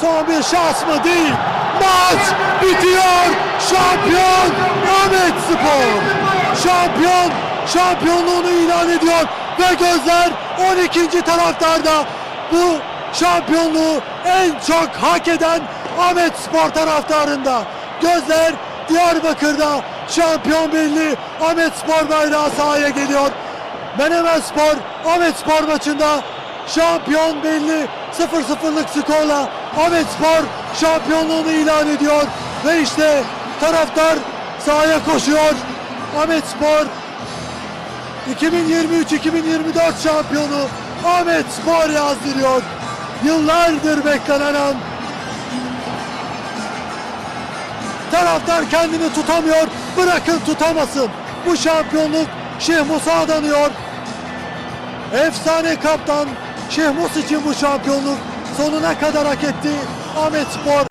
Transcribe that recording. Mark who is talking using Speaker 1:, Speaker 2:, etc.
Speaker 1: Son bir şans mı? Değil. Maç bitiyor. Şampiyon Ahmet Spor. Şampiyon şampiyonluğunu ilan ediyor ve gözler 12. taraftarda. Bu şampiyonluğu en çok hak eden Ahmet Spor taraftarında. Gözler Diyarbakır'da şampiyon belli. Ahmet Spor bayrağı sahaya geliyor. Menemen Spor Ahmet Spor maçında şampiyon belli 0-0'lık skorla Ahmet Spor şampiyonluğunu ilan ediyor ve işte taraftar sahaya koşuyor. Ahmet Spor 2023-2024 şampiyonu Ahmet Spor yazdırıyor. Yıllardır beklenen an. Taraftar kendini tutamıyor. Bırakın tutamasın. Bu şampiyonluk Şeyh Musa danıyor. Efsane kaptan Şeyh Mus için bu şampiyonluk sonuna kadar hak etti. Ahmet Spor